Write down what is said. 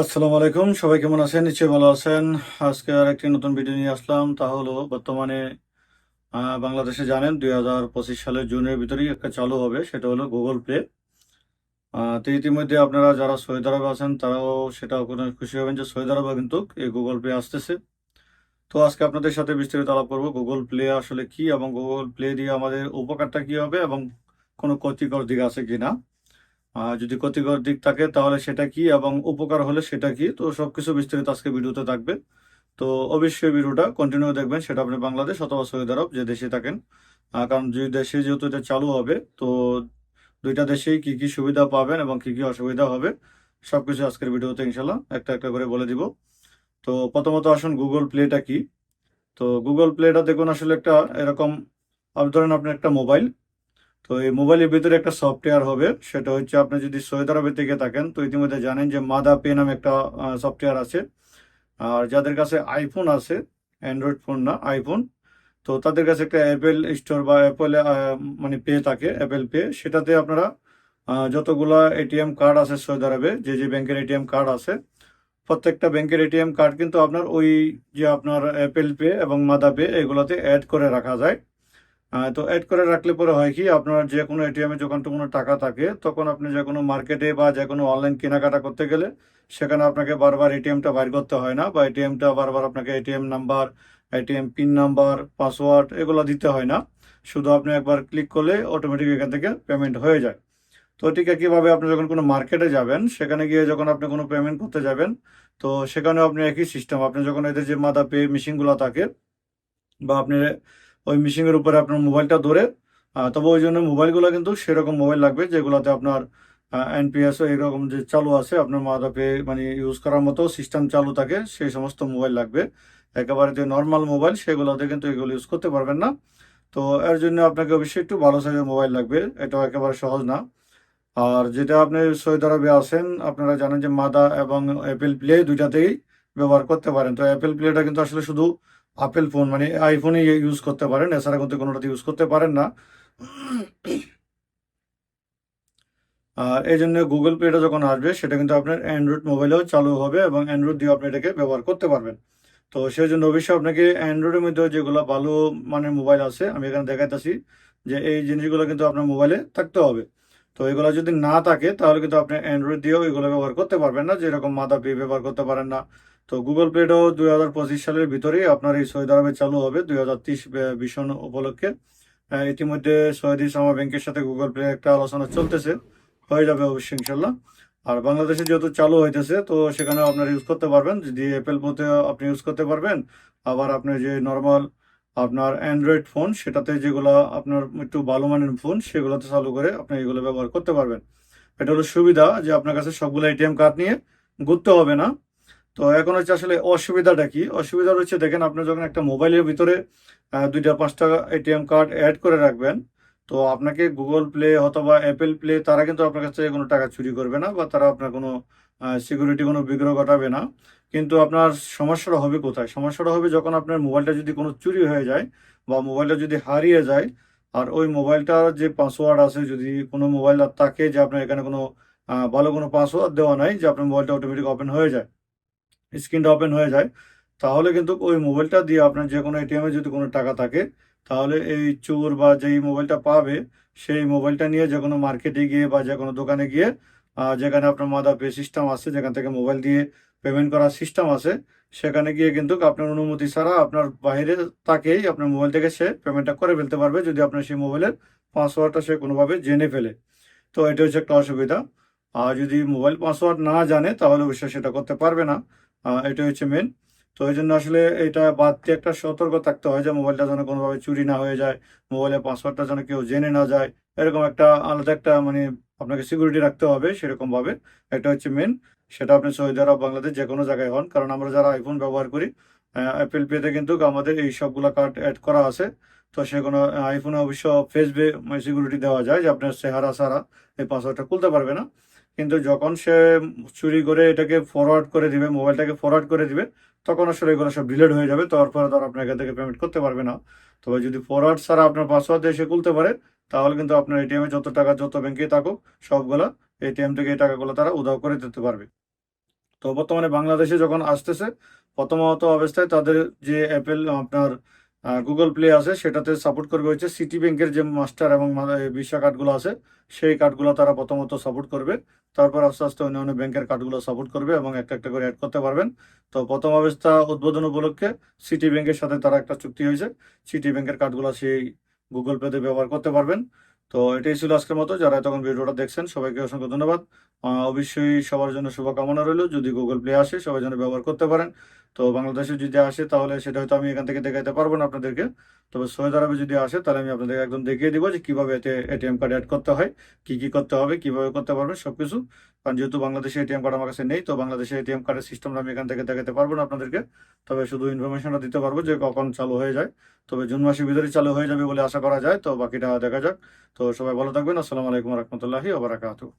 আসসালামু আলাইকুম। সবাই কেমন আছেন? নিশ্চয়ই ভালো আছেন। আজকে আর একটি নতুন ভিডিও নিয়ে আসলাম। তা হলো, বর্তমানে বাংলাদেশে জানেন, দুই হাজার পঁচিশ সালের জুনের ভিতরেই একটা চালু হবে, সেটা হলো গুগল পে তো ইতিমধ্যে আপনারা যারা সৌদি আরবে আছেন, তারাও সেটা খুশি হবেন যে সৌদি আরবে কিন্তু এই গুগল পে আসতেছে। তো আজকে আপনাদের সাথে বিস্তারিত আলাপ করব গুগল প্লে আসলে কি এবং গুগল প্লে দিয়ে আমাদের উপকারটা কি হবে এবং কোনো ক্ষতিকর দিক আছে কিনা। আর যদি ক্ষতিকর দিক থাকে তাহলে সেটা কি এবং উপকার হলে সেটা কি? তো সবকিছু বিস্তারিত আজকে ভিডিওতে থাকবে। তো অবশ্যই ভিডিওটা কন্টিনিউ দেখবেন। সেটা আপনি বাংলাদেশ অথবা সৌদি আরব যে দেশে থাকেন। কারণ দুই দেশে যেহেতু এটা চালু হবে, তো দুইটা দেশেই কি কি সুবিধা পাবেন এবং কি কি অসুবিধা হবে, সবকিছু আজকের ভিডিওতে ইনশাল্লাহ একটা একটা করে বলে দিব। তো প্রথমত আসুন গুগল প্লেটা কি? তো গুগল প্লেটা দেখুন আসলে একটা এরকম ধরেন আপনার একটা মোবাইল তো এই মোবাইলের ভিতরে একটা সফটওয়্যার হবে, সেটা হচ্ছে আপনি যদি সৌদি আরবের থেকে থাকেন, তো ইতিমধ্যে জানেন যে মাদা পে নামে একটা সফটওয়্যার আছে। আর যাদের কাছে আইফোন আছে অ্যান্ড্রয়েড ফোন না আইফোন তো তাদের কাছে একটা অ্যাপেল স্টোর বা অ্যাপেল মানে পে থাকে অ্যাপেল পে সেটাতে আপনারা যতগুলা এটিএম কার্ড আছে সৌদি আরবে যে যে ব্যাংকের এটিএম কার্ড আছে, প্রত্যেকটা ব্যাংকের এটিএম কার্ড কিন্তু আপনার ওই যে আপনার অ্যাপেল পে এবং মাদা পে এগুলোতে অ্যাড করে রাখা যায়। তো অ্যাড করে রাখলে পরে হয় কি, আপনার যে কোনো এটিএমে যখন কোনো টাকা থাকে, তখন আপনি যে কোনো মার্কেটে বা যে কোনো অনলাইন কেনাকাটা করতে গেলে, সেখানে আপনাকে বারবার এটিএমটা বাইর করতে হয় না, বা এটিএমটা বারবার আপনাকে ATM number ATM pin number password এগুলো দিতে হয় না। শুধু আপনি একবার ক্লিক করলে অটোমেটিক এখান থেকে পেমেন্ট হয়ে যায়। তো ঠিক একইভাবে আপনি যখন কোনো মার্কেটে যাবেন, সেখানে গিয়ে যখন আপনি কোনো পেমেন্ট করতে যাবেন, তো সেখানেও আপনি একই সিস্টেম আপনি যখন এদের যে মাদা পে মেশিনগুলো থাকে, বা আপনি ওই মেশিনের উপরে আপনার মোবাইলটা ধরে তবে ওই জন্য মোবাইলগুলো কিন্তু সেরকম মোবাইল লাগবে, যেগুলোতে আপনার এনপিএস এরকম যে চালু আছে, আপনার মাদা পে মানে ইউজ করার মতো সিস্টেম চালু থাকে, সেই সমস্ত মোবাইল লাগবে। একেবারে যে নর্মাল মোবাইল সেগুলোতে কিন্তু এগুলো ইউজ করতে পারবেন না। তো এর জন্য আপনাকে অবশ্যই একটু ভালো সাইজের মোবাইল লাগবে, এটাও একেবারে সহজ না। আর যেটা আপনি সৌদি আরবে আছেন, আপনারা জানেন যে মাদা এবং অ্যাপেল প্লে দুইটাতেই ব্যবহার করতে পারেন। তো অ্যাপেল প্লেটা কিন্তু আসলে শুধু আপেল ফোন মানে আইফোনে ইউজ করতে পারেন, এছাড়া কিন্তু কোনোটাতে ইউজ করতে পারেন না। আর এই জন্য গুগল পেটা যখন আসবে, সেটা কিন্তু আপনার অ্যান্ড্রয়েড মোবাইলেও চালু হবে এবং অ্যান্ড্রয়েড দিয়ে আপনি এটাকে ব্যবহার করতে পারবেন। তো সেই জন্য অবশ্যই আপনাকে অ্যান্ড্রয়েডের মধ্যে যেগুলো ভালো মানের মোবাইল আছে, আমি এখানে দেখাইতেছি যে এই জিনিসগুলো কিন্তু আপনার মোবাইলে থাকতে হবে। তো এগুলো যদি না থাকে, তাহলে কিন্তু আপনি অ্যান্ড্রয়েড দিয়েও এগুলো ব্যবহার করতে পারবেন না, যেরকম মাদা পে ব্যবহার করতে পারেন না। তো গুগল পেটাও দুই হাজার পঁচিশ সালের ভিতরেই আপনার এই সৌদি আরবে চালু হবে, দুই হাজার তিরিশ ভীষণ উপলক্ষে। ইতিমধ্যে সৌদি ইসলামা ব্যাংকের সাথে গুগল পে একটা আলোচনা চলতেছে, হয়ে যাবে অবশ্যই ইনশাল্লাহ আর বাংলাদেশে যেহেতু চালু হইতেছে, তো সেখানেও আপনারা ইউজ করতে পারবেন, যদি অ্যাপেল পোতে আপনি ইউজ করতে পারবেন। আবার আপনার যে নর্মাল আপনার অ্যান্ড্রয়েড ফোন সেটাতে যেগুলো আপনার একটু ভালো মানের ফোন সেগুলোতে চালু করে আপনি এগুলো ব্যবহার করতে পারবেন। এটা হলো সুবিধা যে আপনার কাছে সবগুলো এটিএম কার্ড নিয়ে ঘুরতে হবে না। তো এখন হচ্ছে আসলে অসুবিধাটা কি? অসুবিধা হচ্ছে দেখেন, আপনি যখন একটা মোবাইলের ভিতরে দুইটা, পাঁচটা এটিএম কার্ড অ্যাড করে রাখবেন, তো আপনাকে গুগল প্লে অথবা অ্যাপেল প্লে তারা কিন্তু আপনার কাছ থেকে কোনো টাকা চুরি করবে না বা তারা আপনার কোনো সিকিউরিটি কোনো বিগ্রহ ঘটাবে না। কিন্তু আপনার সমস্যাটা হবে কোথায়? সমস্যাটা হবে যখন আপনার মোবাইলটা যদি কোনো চুরি হয়ে যায় বা মোবাইলটা যদি হারিয়ে যায়, আর ওই মোবাইলটার যে পাসওয়ার্ড আছে, যদি কোনো মোবাইল থাকে যে আপনার এখানে কোনো ভালো কোনো পাসওয়ার্ড দেওয়া নাই, যে আপনার মোবাইলটা অটোমেটিক ওপেন হয়ে যায় স্ক্রিনটা ওপেন হয়ে যায়, তাহলে কিন্তু ওই মোবাইলটা দিয়ে আপনার যে কোনো এটিএমে যদি কোনো টাকা থাকে, তাহলে এই চোর বা যেই মোবাইলটা পাবে, সেই মোবাইলটা নিয়ে যে কোনো মার্কেটে গিয়ে বা যে কোনো দোকানে গিয়ে যেখানে আপনার মাদা পে সিস্টেম আছে, যেখান থেকে মোবাইল দিয়ে পেমেন্ট করার সিস্টেম আছে, সেখানে গিয়ে কিন্তু আপনার অনুমতি ছাড়া আপনার বাইরে তাকেই আপনার মোবাইল থেকে সে পেমেন্টটা করে ফেলতে পারবে, যদি আপনার সেই মোবাইলের পাসওয়ার্ডটা সে কোনোভাবে জেনে ফেলে। তো এটা হচ্ছে একটা অসুবিধা। আর যদি মোবাইল পাসওয়ার্ড না জানে, তাহলে অবশ্যই সেটা করতে পারবে না। এটা হচ্ছে মেন তো এই জন্য আসলে এটা দিয়ে একটা সতর্ক থাকতে হয় যে মোবাইলটা যেন কোনোভাবে চুরি না হয়ে যায় মোবাইলের পাসওয়ার্ডটা যেন কেউ জেনে না যায়, এরকম একটা আলাদা একটা মানে আপনাকে সিকিউরিটি রাখতে হবে সেরকমভাবে। এটা হচ্ছে মেন সেটা আপনি সৌদি আরব, বাংলাদেশ যে কোনো জায়গায় হন, কারণ আমরা যারা আইফোন ব্যবহার করি অ্যাপেল পেতে কিন্তু আমাদের এই সবগুলো কার্ড অ্যাড করা আছে। তো সে কোনো আইফোনে অবশ্য ফেসবে সিকিউরিটি দেওয়া যায় যে আপনার চেহারা ছাড়া এই পাসওয়ার্ডটা খুলতে পারবে না। কিন্তু যখন সে চুরি করে এটাকে ফরওয়ার্ড করে দিবে মোবাইলটাকে ফরওয়ার্ড করে দিবে, তখন আসলে এগুলো সব ডিলেট হয়ে যাবে। তারপরে আর আপনার এখান থেকে পেমেন্ট করতে পারবে না। তবে যদি ফরওয়ার্ড ছাড়া আপনার পাসওয়ার্ড দিয়ে সে খুলতে পারে, তাহলে কিন্তু আপনার এটিএমে যত টাকা যত ব্যাংকে থাকুক, সবগুলা এটিএম থেকে এই টাকাগুলো তারা উধাও করে দিতে পারবে। তো বর্তমানে বাংলাদেশে যখন আসতেছে, প্রথমত অবস্থায় তাদের যে অ্যাপেল আপনার গুগল প্লে আছে, সেটাতে সাপোর্ট করবে হচ্ছে সিটি ব্যাংকের যে মাস্টার এবং ভিসা কার্ডগুলো আছে, সেই কার্ডগুলো তারা প্রথমত সাপোর্ট করবে। তারপর আস্তে আস্তে অন্য অন্য ব্যাংকের কার্ডগুলো সাপোর্ট করবে এবং একটা একটা করে অ্যাড করতে পারবেন। তো প্রথম অবস্থা উদ্বোধন উপলক্ষে সিটি ব্যাংকের সাথে তারা একটা চুক্তি হয়েছে। সিটি ব্যাংকের কার্ডগুলো সেই গুগল পেতে ব্যবহার করতে পারবেন। তো এটাই ছিল আজকের মতো। যারা তখন ভিডিওটা দেখছেন, সবাইকে অসংখ্য ধন্যবাদ। অবশ্যই সবার জন্য শুভকামনা রইল। যদি গুগল প্লে আসে, সবাই যেন ব্যবহার করতে পারেন। তো বাংলাদেশে যদি আসে, তাহলে সেটা হয়তো আমি এখান থেকে দেখাতে পারব না আপনাদেরকে। তবে সৌদি আরবে যদি আসে, তাহলে আমি আপনাদের একদম দেখিয়ে দিব যে কীভাবে এতে এটিএম কার্ড অ্যাড করতে হয়, কি কি করতে হবে, কীভাবে করতে পারবেন সবকিছু। কারণ যেহেতু বাংলাদেশে এটিএম কার্ড আমার কাছে নেই, তো বাংলাদেশে এটিএম কার্ডের সিস্টেমটা আমি এখান থেকে দেখাতে পারব না আপনাদেরকে। তবে শুধু ইনফরমেশনটা দিতে পারব যে কখন চালু হয়ে যায়। তবে জুন মাসের ভিতরে চালু হয়ে যাবে বলে আশা করা যায়। তো বাকিটা দেখা যাক। তো সবাই ভালো থাকবেন। আসসালামু আলাইকুম রহমতুল্লাহি ওবরাকাতুহ